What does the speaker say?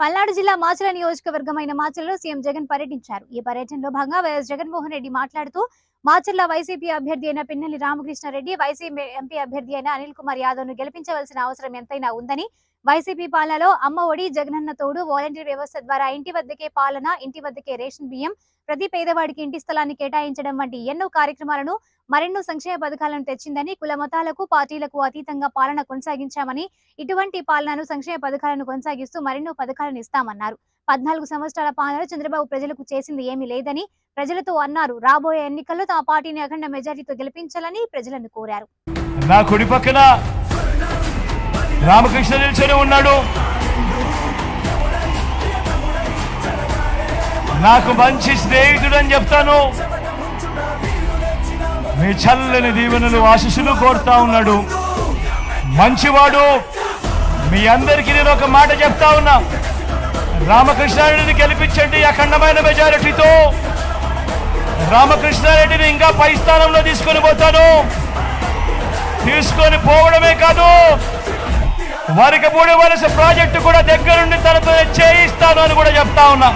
పల్నాడు జిల్లా మాచల నియోజకవర్గమైన మాచలలో సీఎం జగన్ పర్యటించారు. ఈ పర్యటనలో భాగంగా వైఎస్ జగన్మోహన్ రెడ్డి మాట్లాడుతూ మాచర్ల వైసీపీ అభ్యర్థి అయిన పిన్నెల్లి రామకృష్ణారెడ్డి వైసీపీ ఎంపీ అభ్యర్థి అయిన అనిల్ కుమార్ యాదవ్ను గెలిపించవలసిన అవసరం ఎంతైనా ఉందని వైసీపీ పాలనలో అమ్మ ఒడి జగనన్న తోడు వాలంటీర్ వ్యవస్థ ద్వారా ఇంటి వద్దకే పాలన ఇంటి వద్దకే రేషన్ బియ్యం ప్రతి పేదవాడికి ఇంటి స్థలాన్ని కేటాయించడం వంటి ఎన్నో కార్యక్రమాలను మరెన్నో సంక్షేమ పథకాలను తెచ్చిందని కుల మతాలకు పార్టీలకు అతీతంగా పాలన కొనసాగించామని ఇటువంటి పాలనను సంక్షేమ పథకాలను కొనసాగిస్తూ మరెన్నో పథకాలను ఇస్తామన్నారు. పద్నాలుగు సంవత్సరాల పాలన చంద్రబాబు ప్రజలకు చేసింది ఏమీ లేదని ప్రజలతో అన్నారు. రాబోయే ఎన్నికల్లో తమ పార్టీని అఖండ మెజారిటీతో గెలిపించాలని ప్రజలను కోరారు. నా కుడి పక్కన రామకృష్ణ నిల్చొని ఉన్నాడు. నాకు మంచి స్నేహితుడు అని చెప్తాను. మీ చల్లని దీవెనలు ఆశిస్సులు కోరుతా ఉన్నాడు. మంచివాడు. మీ అందరికీ నేను ఒక మాట చెప్తా ఉన్నా. రామకృష్ణారెడ్డిని గెలిపించండి అఖండమైన మెజారిటీతో. రామకృష్ణారెడ్డిని ఇంకా పై స్థానంలో తీసుకొని పోతాను తీసుకొని పోవడమే కాదు వారికి మూడు వలస ప్రాజెక్టు కూడా దగ్గరుండి తనతో చేయిస్తాను అని కూడా చెప్తా ఉన్నా.